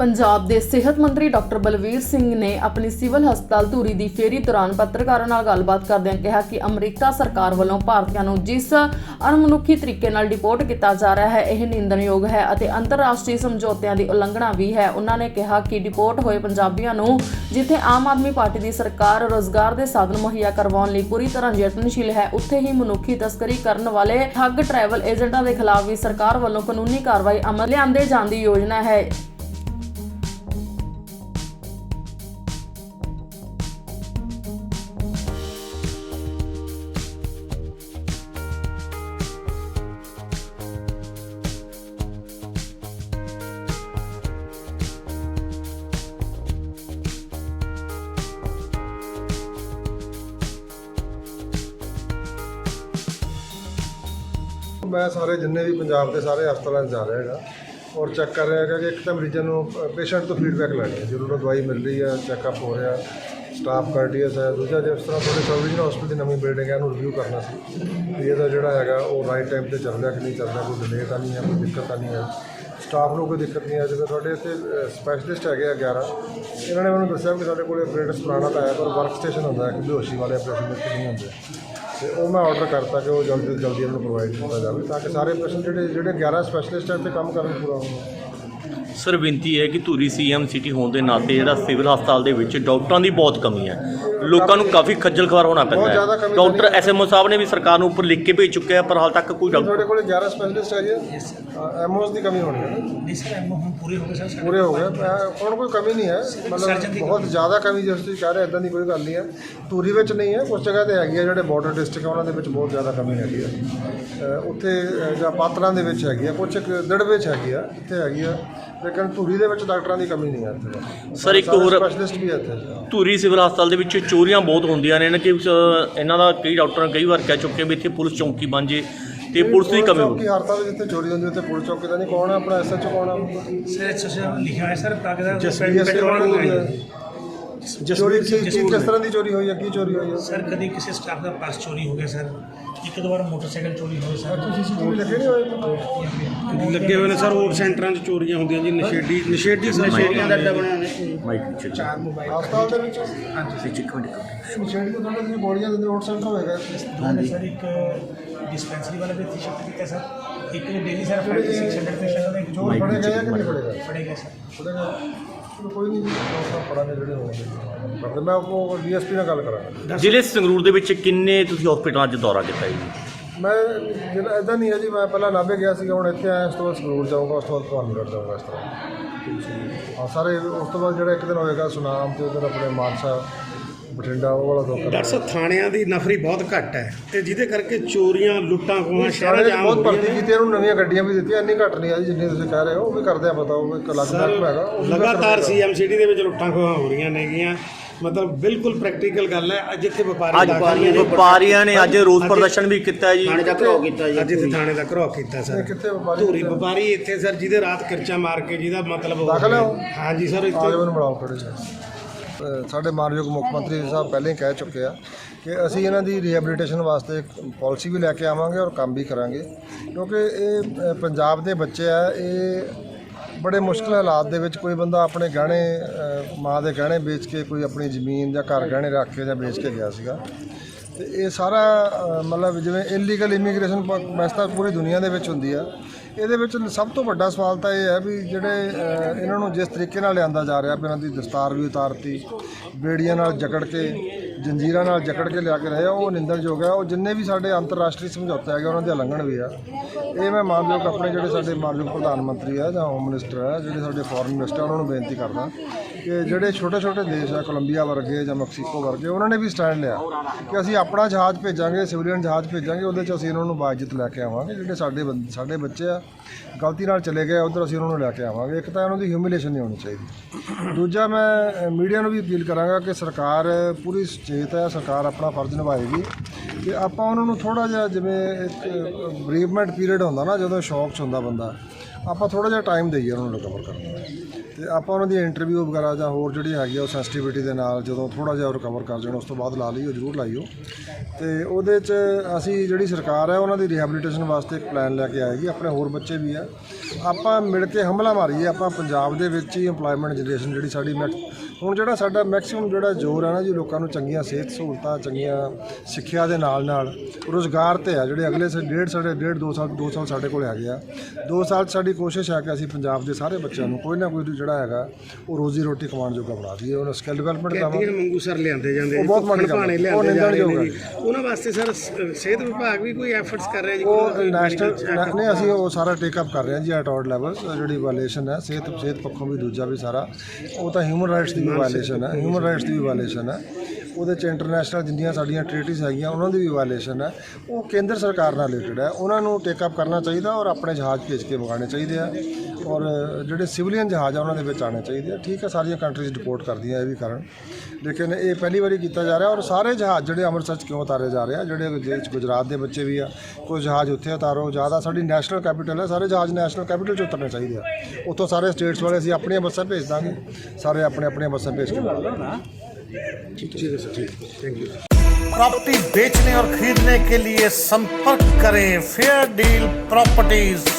ਪੰਜਾਬ ਦੇ ਸਿਹਤ ਮੰਤਰੀ ਡਾਕਟਰ ਬਲਵੀਰ ਸਿੰਘ ਨੇ ਆਪਣੀ ਸਿਵਲ ਹਸਪਤਾਲ ਧੂਰੀ ਦੀ ਫੇਰੀ ਦੌਰਾਨ ਪੱਤਰਕਾਰਾਂ ਨਾਲ ਗੱਲਬਾਤ ਕਰਦਿਆਂ ਕਿਹਾ ਕਿ ਅਮਰੀਕਾ ਸਰਕਾਰ ਵੱਲੋਂ ਭਾਰਤੀਆਂ ਨੂੰ ਜਿਸ ਅਣਮਨੁੱਖੀ ਤਰੀਕੇ ਨਾਲ ਡਿਪੋਰਟ ਕੀਤਾ ਜਾ ਰਿਹਾ ਹੈ, ਇਹ ਨਿੰਦਣਯੋਗ ਹੈ ਅਤੇ ਅੰਤਰਰਾਸ਼ਟਰੀ ਸਮਝੌਤਿਆਂ ਦੀ ਉਲੰਘਣਾ ਵੀ ਹੈ। ਉਹਨਾਂ ਨੇ ਕਿਹਾ ਕਿ ਡਿਪੋਰਟ ਹੋਏ ਪੰਜਾਬੀਆਂ ਨੂੰ ਜਿੱਥੇ ਆਮ ਆਦਮੀ ਪਾਰਟੀ ਦੀ ਸਰਕਾਰ ਰੋਜ਼ਗਾਰ ਦੇ ਸਾਧਨ ਮੁਹੱਈਆ ਕਰਵਾਉਣ ਲਈ ਪੂਰੀ ਤਰ੍ਹਾਂ ਯਤਨਸ਼ੀਲ ਹੈ, ਉੱਥੇ ਹੀ ਮਨੁੱਖੀ ਤਸਕਰੀ ਕਰਨ ਵਾਲੇ ਠੱਗ ਟਰੈਵਲ ਏਜੰਟਾਂ ਦੇ ਖਿਲਾਫ ਵੀ ਸਰਕਾਰ ਵੱਲੋਂ ਕਾਨੂੰਨੀ ਕਾਰਵਾਈ ਅਮਲ ਲਿਆਂਦੇ ਜਾਣ ਦੀ ਯੋਜਨਾ ਹੈ। ਮੈਂ ਸਾਰੇ ਜਿੰਨੇ ਵੀ ਪੰਜਾਬ ਦੇ ਸਾਰੇ ਹਸਪਤਾਲਾਂ 'ਚ ਜਾ ਰਿਹਾ ਹੈਗਾ ਔਰ ਚੈੱਕ ਕਰ ਰਿਹਾ ਹੈਗਾ ਕਿ ਇੱਕ ਤਾਂ ਮਰੀਜ਼ਾਂ ਨੂੰ ਪੇਸ਼ੈਂਟ ਤੋਂ ਫੀਡਬੈਕ ਲੈਣੀ ਹੈ। ਜਦੋਂ ਦਵਾਈ ਮਿਲ ਰਹੀ ਹੈ ਚੈੱਕਅਪ ਹੋ ਰਿਹਾ ਸਟਾਫ ਕਰਟੀਅਸ ਹੈ। ਦੂਜਾ ਜਿਸ ਤਰ੍ਹਾਂ ਤੁਹਾਡੇ ਸਬਰੀਜਨਲ ਹਸਪੀਟਲ ਦੀ ਨਵੀਂ ਬਿਲਡਿੰਗ ਹੈ ਉਹਨੂੰ ਰਿਵਿਊ ਕਰਨਾ ਸੀ ਵੀ ਇਹਦਾ ਜਿਹੜਾ ਹੈਗਾ ਉਹ ਰਾਈਟ ਟਾਈਮ ਤੇ ਚੱਲ ਰਿਹਾ ਕਿ ਨਹੀਂ ਚੱਲ ਰਿਹਾ, ਕੋਈ ਡਿਲੇ ਤਾਂ ਨਹੀਂ ਹੈ, ਕੋਈ ਦਿੱਕਤ ਤਾਂ ਨਹੀਂ ਹੈ। ਸਟਾਫ ਨੂੰ ਕੋਈ ਦਿੱਕਤ ਨਹੀਂ ਹੈ। ਜਿਵੇਂ ਤੁਹਾਡੇ ਇੱਥੇ ਸਪੈਸ਼ਲਿਸਟ ਹੈਗੇ ਆ 11 ਇਹਨਾਂ ਨੇ ਮੈਨੂੰ ਦੱਸਿਆ ਕਿ ਸਾਡੇ ਕੋਲੇ ਆਪਰੇਟਰਸ ਪੁਰਾਣਾ ਤਾਂ ਹੈ ਪਰ ਵਰਕ ਸਟੇਸ਼ਨ ਹੁੰਦਾ ਕਿ ਬੇਹੋਸ਼ੀ ਵਾਲੇ ਆਪਰੇਸ਼ਨ ਵਿੱਚ ਨਹੀਂ ਹੁੰਦੇ। ਤੇ ਉਹ ਮੈਂ ਆਰਡਰ ਕਰਤਾ ਕਿ ਉਹ ਜਲਦੀ ਤੋਂ ਜਲਦੀ ਇਹਨਾਂ ਨੂੰ ਪ੍ਰੋਵਾਈਡ ਕੀਤਾ ਜਾਵੇ ਤਾਂ ਕਿ ਸਾਰੇ ਪੇਸ਼ੈਂਟ ਜਿਹੜੇ ਜਿਹੜੇ 11 ਸਪੈਸ਼ਲਿਸਟ ਹੈ ਇੱਥੇ ਕੰਮ ਕਰਨ ਪੂਰਾ ਹੋਣ। ਸਰ, ਬੇਨਤੀ ਹੈ ਕਿ ਧੂਰੀ ਸੀਐਮ ਸਿਟੀ ਹੋਣ ਦੇ ਨਾਤੇ ਜਿਹੜਾ ਸਿਵਲ ਹਸਪਤਾਲ ਦੇ ਵਿੱਚ ਡਾਕਟਰਾਂ ਦੀ ਬਹੁਤ ਕਮੀ ਹੈ। ਲੋਕਾਂ ਨੂੰ ਕਾਫੀ ਖੱਜਲ ਖਵਾਰ ਹੋਣਾ ਪੈਂਦਾ ਹੈ। ਡਾਕਟਰ ਐਸਐਮਓ ਸਾਹਿਬ ਨੇ ਵੀ ਸਰਕਾਰ ਨੂੰ ਉੱਪਰ ਲਿਖ ਕੇ ਭੇਜ ਚੁੱਕਿਆ ਹੈ ਪਰ ਹਾਲ ਤੱਕ ਕੋਈ ਡਾਕਟਰ ਤੁਹਾਡੇ ਕੋਲੇ 11 ਸਪੈਸ਼ਲਿਸਟ ਹੈ ਜੀ ਐਮਓਸ ਦੀ ਕਮੀ ਹੋਣੀ ਹੈ ਨਾ? ਨਹੀਂ ਸਰ ਐਮਓ ਹੁਣ ਪੂਰੇ ਹੋ ਗਏ ਸਰ ਪੂਰੇ ਹੋ ਗਏ ਹੁਣ ਕੋਈ ਕਮੀ ਨਹੀਂ ਹੈ। ਮਤਲਬ ਬਹੁਤ ਜ਼ਿਆਦਾ ਕਮੀ ਜਿਸ ਤੁਸੀਂ ਕਹਿ ਰਹੇ ਇਦਾਂ ਦੀ ਕੋਈ ਗੱਲ ਨਹੀਂ ਹੈ। ਧੂਰੀ ਵਿੱਚ ਨਹੀਂ ਹੈ ਕੁਝ ਜਗ੍ਹਾ ਤੇ ਹੈਗੀ ਹੈ ਜਿਹੜੇ ਬਾਰਡਰ ਡਿਸਟ੍ਰਿਕਟ ਆ ਉਹਨਾਂ ਦੇ ਵਿੱਚ ਬਹੁਤ ਜ਼ਿਆਦਾ ਕਮੀ ਹੈਗੀ ਹੈ। ਉੱਥੇ ਜਾਂ ਪਾਤਰਾਂ ਦੇ ਵਿੱਚ ਹੈਗੀ ਹੈ ਕੁਝ ਦਿੜ ਵਿੱਚ ਹੈਗੀ ਆ ਇੱਥੇ ਹੈਗੀ ਆ ਲੇਕਿਨ ਧੂਰੀ ਦੇ ਵਿੱਚ ਡਾਕਟਰਾਂ ਦੀ ਕਮੀ ਨਹੀਂ ਹੈ ਇੱਥੇ ਸਰ, ਇੱਕ ਹੋਰ- ਸਪੈਸ਼ਲਿਸਟ ਵੀ ਹੈ ਇੱਥੇ। ਧੂਰੀ ਸਿਵਲ ਹਸਪਤਾਲ ਦੇ ਵਿੱਚ ਚੋਰੀਆਂ ਬਹੁਤ ਹੁੰਦੀਆਂ ਨੇ ਇਹਨਾਂ ਕਿ ਇਹਨਾਂ ਦਾ ਕਈ ਡਾਕਟਰਾਂ ਕਈ ਵਾਰ ਕਹਿ ਚੁੱਕੇ ਵੀ ਇੱਥੇ ਪੁਲਿਸ ਚੌਂਕੀ ਬਣ ਜੇ ਤੇ ਪੁਲਿਸ ਦੀ ਕਮੀ ਚੌਕੀ ਹੋਵੇ ਹਰ ਥਾਂ ਤੇ ਜਿੱਥੇ ਚੋਰੀ ਹੁੰਦੀ ਉੱਥੇ ਪੁਲਿਸ ਚੌਕੀ ਦਾ ਨਹੀਂ ਕੌਣ ਹੈ ਆਪਣਾ ਐਸਐਚਓ ਕੌਣ ਹੈ ਸਰ ਸਰ ਲਿਖਿਆ ਹੈ ਸਰ ਕਾਗਜ਼ਾਤ ਜਸਵੀਰ ਪੈਟਰੋਲ ਚੋਰੀ ਕੀ ਕੀ- ਕਿਸ ਤਰ੍ਹਾਂ ਦੀ ਚੋਰੀ ਹੋਈ ਹੈ? ਕੀ ਚੋਰੀ ਹੋਈ ਹੈ? ਸਰ ਕਦੀ ਕਿਸੇ ਸਟਾਫ ਦਾ ਪਰਸ ਚੋਰੀ ਹੋ ਗਿਆ ਸਰ? ਇੱਕ ਦੋ ਵਾਰ ਮੋਟਰਸਾਈਕਲ ਚੋਰੀ ਹੋਇਆ ਸਰ। ਸੀਸੀਟੀਵੀ ਲੱਗੇ ਨਹੀਂ ਹੋਏ? ਲੱਗੇ ਹੋਏ ਨੇ ਸਰ ਹੋਰ ਸੈਂਟਰਾਂ 'ਚ ਚੋਰੀਆਂ ਹੁੰਦੀਆਂ ਜੀ ਨਸ਼ੇੜੀ ਨਸ਼ੇੜੀ ਨਸ਼ੇੜੀਆਂ ਦਾ ਅੱਡਾ ਬਣਿਆ ਮਾਈਕ ਪਿੱਛੇ ਚਾਰ ਮੋਬਾਈਲ। ਹਸਪਤਾਲ ਦੇ ਵਿੱਚ? ਛੇੜੀ ਤੋਂ ਤੁਹਾਡੇ ਤੁਸੀਂ ਬੋਡੀਆਂ ਦੇ ਆਊਟ ਸੈਂਟਰ ਹੋਏਗਾ। ਦੋਨੇ ਸਰ ਇੱਕ ਡਿਸਪੈਂਸਰੀ ਵਾਲਾ ਵੀ ਇੱਥੇ ਸ਼ਿਫਟ ਕੀਤਾ ਸਰ। ਇੱਕ ਡੇਲੀ ਸਰ 5600 ਪੇਸ਼ੈਂਟ ਦਾ ਇੱਕ ਚੋਰ ਫੜੇ ਗਏ ਕਿ ਨਹੀਂ ਫੜੇ ਗਏ? ਫੜੇ ਗਏ ਸਰ। ਫੜੇ ਗਏ ਚਲੋ ਕੋਈ ਨਹੀਂ ਪੜਾਂਗੇ ਜਿਹੜੇ ਹੋਣਗੇ ਕਰਦੇ ਮੈਂ ਉਹ ਡੀਐਸਪੀ ਨਾਲ ਗੱਲ ਕਰਾਂਗਾ। ਜ਼ਿਲ੍ਹੇ ਸੰਗਰੂਰ ਦੇ ਵਿੱਚ ਕਿੰਨੇ ਤੁਸੀਂ ਹਸਪੀਟਲਾਂ 'ਚ ਦੌਰਾ ਕੀਤਾ ਜੀ? ਮੈਂ ਜਿਹੜਾ ਇਦਾਂ ਨਹੀਂ ਹੈ ਜੀ ਮੈਂ ਪਹਿਲਾਂ ਨਾਭੇ ਗਿਆ ਸੀਗਾ ਹੁਣ ਇੱਥੇ ਆਇਆ ਇਸ ਤੋਂ ਬਾਅਦ ਸੰਗਰੂਰ ਜਾਊਂਗਾ ਉਸ ਤੋਂ ਬਾਅਦ ਤੁਹਾਨੂੰ ਜਾਊਂਗਾ ਇਸ ਤਰ੍ਹਾਂ। ਹਾਂ ਸਾਰੇ ਉਸ ਤੋਂ ਬਾਅਦ ਜਿਹੜਾ ਇੱਕ ਦਿਨ ਹੋਏਗਾ ਸੁਨਾਮ ਤੇ ਉਧਰ ਆਪਣੇ ਮਾਨਸਾ ਬਠਿੰਡਾ ਉਹ ਵਾਲਾ ਦੋ ਡਾਕਟਰ ਸਾਹਿਬ ਥਾਣਿਆਂ ਦੀ ਨਫਰੀ ਬਹੁਤ ਘੱਟ ਹੈ ਤੇ ਜਿਹਦੇ ਕਰਕੇ ਚੋਰੀਆਂ ਲੁੱਟਾਂ ਖੋਹਾਂ ਸ਼ਹਿਰਾਂ 'ਚ ਆਮ ਬਹੁਤ ਹੋ ਭਰਤੀ ਰਹੀਆਂ ਨੇ। ਕੀਤੀ ਇਹਨੂੰ ਨਵੀਆਂ ਗੱਡੀਆਂ ਵੀ ਦਿੱਤੀਆਂ ਇੰਨੀ ਘੱਟ ਨਹੀਂ ਆ ਜੀ ਜਿੰਨੀ ਤੁਸੀਂ ਕਹਿ ਰਹੇ ਹੋ ਉਹ ਵੀ ਕਰਦੇ ਆ ਪਤਾ ਉਹ ਇੱਕ ਅਲੱਗ ਮਹਿਕਮਾ ਹੈਗਾ ਉਹ ਵੀ ਲਗਾਤਾਰ ਦੇ ਵਿੱਚ ਲੁੱਟਾਂ ਖੋਹਾਂ ਹੋ ਰਹੀਆਂ ਨੇਗੀਆਂ। ਮਤਲਬ ਬਿਲਕੁਲ ਪ੍ਰੈਕਟੀਕਲ ਗੱਲ ਹੈ ਅੱਜ ਇੱਥੇ ਵਪਾਰੀ ਅੱਜ ਦਾਖਲ ਨੇ ਵਪਾਰੀਆਂ ਨੇ ਅੱਜ ਰੋਸ ਪ੍ਰਦਰਸ਼ਨ ਵੀ ਕੀਤਾ ਜੀ। ਥਾਣੇ ਦਾ ਘਰੋ ਕੀਤਾ ਜੀ ਅੱਜ ਇੱਥੇ ਥਾਣੇ ਦਾ ਘਰੋ ਕੀਤਾ ਸਰ। ਕਿੱਥੇ ਵਪਾਰੀ ਧੂਰੀ ਵਪਾਰੀ ਇੱਥੇ ਸਰ ਜਿਹਦੇ ਰਾਤ ਕਿਰਚਾ ਮਾਰ ਕੇ ਜਿਹਦਾ ਮਤਲਬ ਹੋ ਦਾਖਲ ਹੈ ਉਹ? ਗਿਆ। ਹਾਂਜੀ ਸਰ ਇੱਥੇ। ਜਾਓ ਮੈਨੂੰ ਮਿਲਾਓ ਜਿਹਾ ਅ, ਸਾਡੇ ਮਾਨਯੋਗ ਮੁੱਖ ਮੰਤਰੀ ਸਾਹਿਬ ਪਹਿਲਾਂ ਹੀ ਕਹਿ ਚੁੱਕੇ ਆ ਕਿ ਅਸੀਂ ਇਹਨਾਂ ਦੀ ਰੀਹੈਬਿਲਿਟੇਸ਼ਨ ਵਾਸਤੇ ਇੱਕ ਪਾਲਿਸੀ ਵੀ ਲੈ ਕੇ ਆਵਾਂਗੇ ਔਰ ਕੰਮ ਵੀ ਕਰਾਂਗੇ। ਕਿਉਂਕਿ ਇਹ ਪੰਜਾਬ ਦੇ ਬੱਚੇ ਆ, ਇਹ ਬੜੇ ਮੁਸ਼ਕਲ ਹਾਲਾਤ ਦੇ ਵਿੱਚ ਕੋਈ ਬੰਦਾ ਆਪਣੇ ਗਹਿਣੇ ਮਾਂ ਦੇ ਗਹਿਣੇ ਵੇਚ ਕੇ ਕੋਈ ਆਪਣੀ ਜ਼ਮੀਨ ਜਾਂ ਘਰ ਗਹਿਣੇ ਰੱਖ ਕੇ ਜਾਂ ਵੇਚ ਕੇ ਗਿਆ ਸੀਗਾ। ਤੇ ਇਹ ਸਾਰਾ ਮਤਲਬ ਜਿਵੇਂ ਇਲੀਗਲ ਇਮੀਗ੍ਰੇਸ਼ਨ ਵੈਸੇ ਪੂਰੀ ਦੁਨੀਆ ਦੇ ਵਿੱਚ ਹੁੰਦੀ ਆ। ਇਹਦੇ ਵਿੱਚ ਸਭ ਤੋਂ ਵੱਡਾ ਸਵਾਲ ਤਾਂ ਇਹ ਹੈ ਵੀ ਜਿਹੜੇ ਅ, ਇਹਨਾਂ ਨੂੰ ਜਿਸ ਤਰੀਕੇ ਨਾਲ ਲਿਆਂਦਾ ਜਾ ਰਿਹਾ ਵੀ ਇਹਨਾਂ ਦੀ ਦਸਤਾਰ ਵੀ ਉਤਾਰਤੀ ਬੇੜੀਆਂ ਨਾਲ ਜਕੜ ਕੇ ਜੰਜੀਰਾਂ ਨਾਲ ਜਕੜ ਕੇ ਲਿਆ ਕੇ ਰਹੇ ਆ, ਉਹ ਨਿੰਦਣਯੋਗ ਹੈ ਉਹ ਜਿੰਨੇ ਵੀ ਸਾਡੇ ਅੰਤਰਰਾਸ਼ਟਰੀ ਸਮਝੌਤੇ ਹੈਗੇ ਉਹਨਾਂ ਦੇ ਉਲੰਘਣ ਵੀ ਆ। ਇਹ ਮੈਂ ਮਾਨਯੋਗ ਆਪਣੇ ਜਿਹੜੇ ਸਾਡੇ ਮਾਨਯੋਗ ਪ੍ਰਧਾਨ ਮੰਤਰੀ ਆ ਜਾਂ ਹੋਮ ਮਿਨਿਸਟਰ ਆ ਜਿਹੜੇ ਸਾਡੇ ਫੋਰਨ ਮਿਨਿਸਟਰ ਉਹਨਾਂ ਨੂੰ ਬੇਨਤੀ ਕਰਦਾ ਕਿ ਜਿਹੜੇ ਛੋਟੇ ਛੋਟੇ ਦੇਸ਼ ਆ ਕੋਲੰਬੀਆ ਵਰਗੇ ਜਾਂ ਮੈਕਸੀਕੋ ਵਰਗੇ ਉਹਨਾਂ ਨੇ ਵੀ ਸਟੈਂਡ ਲਿਆ ਕਿ ਅਸੀਂ ਆਪਣਾ ਜਹਾਜ਼ ਭੇਜਾਂਗੇ ਸਿਵਲੀਅਨ ਜਹਾਜ਼ ਭੇਜਾਂਗੇ ਉਹਦੇ 'ਚ ਅਸੀਂ ਇਹਨਾਂ ਨੂੰ ਬਾਇਜ਼ਤ ਲੈ ਕੇ ਆਵਾਂਗੇ ਜਿਹੜੇ ਸਾਡੇ ਬੰਦ- ਸਾਡੇ ਬੱਚੇ ਆ ਗਲਤੀ ਨਾਲ ਚਲੇ ਗਏ ਉਧਰ ਅਸੀਂ ਉਹਨਾਂ ਨੂੰ ਲੈ ਕੇ ਆਵਾਂਗੇ। ਇੱਕ ਤਾਂ ਇਹਨਾਂ ਦੀ ਹਿਊਮਿਲੇਸ਼ਨ ਨਹੀਂ ਹੋਣੀ ਚਾਹੀਦੀ। ਦੂਜਾ ਮੈਂ ਮੀਡੀਆ ਨੂੰ ਵੀ ਅਪੀਲ ਕਰਾਂਗਾ ਕਿ ਸਰਕਾਰ ਪੂਰੀ ਸੁਚੇਤ ਹੈ, ਸਰਕਾਰ ਆਪਣਾ ਫਰਜ਼ ਨਿਭਾਏਗੀ। ਕਿ ਆਪਾਂ ਉਹਨਾਂ ਨੂੰ ਥੋੜਾ ਜਿਹਾ ਜਿਵੇਂ ਇੱਕ ਬਰੀਵਮੈਂਟ ਪੀਰੀਅਡ ਹੁੰਦਾ ਨਾ, ਜਦੋਂ ਸ਼ੌਕ 'ਚ ਹੁੰਦਾ ਬੰਦਾ, ਆਪਾਂ ਥੋੜਾ ਜਿਹਾ ਟਾਈਮ ਦੇਈਏ ਉਹਨਾਂ ਨੂੰ ਰਿਕਵਰ ਕਰਨ ਦਾ। ਤੇ ਆਪਾਂ ਉਹਨਾਂ ਦੀ ਇੰਟਰਵਿਊ ਵਗੈਰਾ ਜਾਂ ਹੋਰ ਜਿਹੜੀ ਹੈਗੀ ਆ, ਉਹ ਸੈਂਸਿਟੀਵਿਟੀ ਦੇ ਨਾਲ ਜਦੋਂ ਥੋੜਾ ਜਿਹਾ ਰਿਕਵਰ ਕਰ ਜਾਣ, ਉਸ ਤੋਂ ਬਾਅਦ ਲਾ ਲਈਓ ਜ਼ਰੂਰ ਲਾਈਓ। ਤੇ ਉਹਦੇ 'ਚ ਅਸੀਂ ਜਿਹੜੀ ਸਰਕਾਰ ਹੈ, ਉਹਨਾਂ ਦੀ ਰਿਹੈਬਿਲਿਟੇਸ਼ਨ ਵਾਸਤੇ ਇੱਕ ਪਲਾਨ ਲੈ ਕੇ ਆਏਗੀ, ਆਪਣੇ ਹੋਰ ਬੱਚੇ ਵੀ ਆ। ਆਪਾਂ ਮਿਲ ਕੇ ਹਮਲਾ ਮਾਰੀਏ ਆਪਾਂ ਪੰਜਾਬ ਦੇ ਵਿੱਚ ਹੀ EMPLOYMENT ਜਨਰੇਸ਼ਨ ਜਿਹੜੀ ਸਾਡੀ ਮੈਕ ਹੁਣ ਜਿਹੜਾ ਸਾਡਾ ਮੈਕਸਿਮਮ ਜਿਹੜਾ ਜ਼ੋਰ ਹੈ ਨਾ ਜੀ ਲੋਕਾਂ ਨੂੰ ਚੰਗੀਆਂ ਸਿਹਤ ਸਹੂਲਤਾਂ ਚੰਗੀਆਂ ਸਿੱਖਿਆ ਦੇ ਨਾਲ ਨਾਲ ਰੋਜ਼ਗਾਰ ਤੇ ਆ ਜਿਹੜੇ ਅਗਲੇ ਸੇ ਡੇਢ ਸਾਡੇ ਡੇਢ ਦੋ ਸਾਲ ਦੋ ਸਾਲ ਸਾਡੇ ਕੋਲ ਹੈਗੇ ਆ ਦੋ ਸਾਲ 'ਚ ਸਾਡੀ ਕੋਸ਼ਿਸ਼ ਹੈ ਕਿ ਅਸੀਂ ਪੰਜਾਬ ਦੇ ਸਾਰੇ ਬੱਚਿਆਂ ਨੂੰ ਕੋਈ ਨਾ ਕੋਈ ਜਿਹੜਾ ਹੈਗਾ ਉਹ ਰੋਜ਼ੀ ਰੋਟੀ ਕਮਾਉਣ ਜੋਗਾ ਬਣਾ ਦਈਏ ਉਹਨਾਂ ਸਕਿੱਲ ਡਿਵੈਲਪਮੈਂਟ ਕੈਦੀਆਂ ਦੇਵਾਂਗੇ ਮੰਗੂ ਸਰ ਲਿਆਂਦੇ ਜਾਂਦੇ ਉਹ ਬਹੁਤ ਹੈ। ਭਾਣੇ ਲਿਆਂਦੇ ਜਾ ਰਹੇ ਨੇ ਉਹਨਾਂ ਵਾਸਤੇ ਸਰ ਸਿਹਤ ਵਿਭਾਗ ਵੀ ਕੋਈ ਐਫਰਟਸ ਕਰ ਰਿਹਾ ਜੀ ਉਹ ਨੈਸ਼ਨਲ ਨਹੀਂ ਅਸੀਂ ਉਹ ਸਾਰਾ ਟੇਕ ਅਪ ਕਰ ਰਹੇ ਹਾਂ ਜੀ ਐਟ ਆਲ ਲੈਵਲ ਜਿਹੜੀ ਵਾਇਲੇਸ਼ਨ ਹੈ, ਸਿਹਤ ਸਿਹਤ ਪੱਖੋਂ ਵੀ ਦੂਜਾ ਵੀ ਸਾਰਾ। ਉਹ ਤਾਂ ਹਿਊਮਨ ਰਾਈਟਸ ਦੀ ਵੀ ਵਾਇਲੇਸ਼ਨ ਹੈ ਹਿਊਮਨ ਰਾਈਟਸ ਦੀ ਵੀ ਵਾਇਲੇਸ਼ਨ ਹੈ। ਉਹਦੇ ਚ ਇੰਟਰਨੈਸ਼ਨਲ ਜਿੰਨੀਆਂ ਸਾਡੀਆਂ ਟ੍ਰੀਟੀਜ਼ ਹੈਗੀਆਂ, ਉਹਨਾਂ ਦੀ ਵੀ ਵਾਇਲੇਸ਼ਨ ਹੈ। ਉਹ ਕੇਂਦਰ ਸਰਕਾਰ ਨਾਲ ਰਿਲੇਟਡ ਹੈ। ਉਹਨਾਂ ਨੂੰ ਟੇਕ ਅਪ ਕਰਨਾ ਚਾਹੀਦਾ ਔਰ ਆਪਣੇ ਜਹਾਜ਼ ਭੇਜ ਕੇ ਵਿਗਾਉਣੇ ਚਾਹੀਦੇ ਆ। ਔਰ ਜਿਹੜੇ ਸਿਵਲੀਅਨ ਜਹਾਜ਼ ਆ ਉਹਨਾਂ ਦੇ ਵਿੱਚ ਆਉਣੇ ਚਾਹੀਦੇ ਆ ਠੀਕ ਹੈ ਸਾਰੀਆਂ ਕੰਟਰੀਜ਼ ਰਿਪੋਰਟ ਕਰਦੀਆਂ ਇਹ ਵੀ ਕਾਰਨ ਲੇਕਿਨ ਇਹ ਪਹਿਲੀ ਵਾਰੀ ਕੀਤਾ ਜਾ ਰਿਹਾ ਔਰ ਸਾਰੇ ਜਹਾਜ਼ ਜਿਹੜੇ ਅੰਮ੍ਰਿਤਸਰ 'ਚ ਕਿਉਂ ਉਤਾਰੇ ਜਾ ਰਹੇ ਆ ਜਿਹੜੇ ਜਿਹਦੇ 'ਚ ਗੁਜਰਾਤ ਦੇ ਬੱਚੇ ਵੀ ਆ ਕੋਈ ਜਹਾਜ਼ ਉੱਥੇ ਉਤਾਰੋ ਜ਼ਿਆਦਾ ਸਾਡੀ ਨੈਸ਼ਨਲ ਕੈਪੀਟਲ ਹੈ ਸਾਰੇ ਜਹਾਜ਼ ਨੈਸ਼ਨਲ ਕੈਪੀਟਲ 'ਚ ਉਤਰਨੇ ਚਾਹੀਦੇ ਆ ਉੱਥੋਂ ਸਾਰੇ ਸਟੇਟਸ ਵਾਲੇ ਅਸੀਂ ਆਪਣੀਆਂ ਬੱਸਾਂ ਭੇਜ ਦਾਂਗੇ ਸਾਰੇ ਆਪਣੇ ਆਪਣੀਆਂ ਬੱਸਾਂ ਭੇਜ ਕੇ ਠੀਕ ਹੈ ਸਰ ਠੀਕ ਥੈਂਕ ਯੂ प्रॉपर्टी बेचने और खरीदने के लिए संपर्क करें फेयर डील प्रॉपर्टीज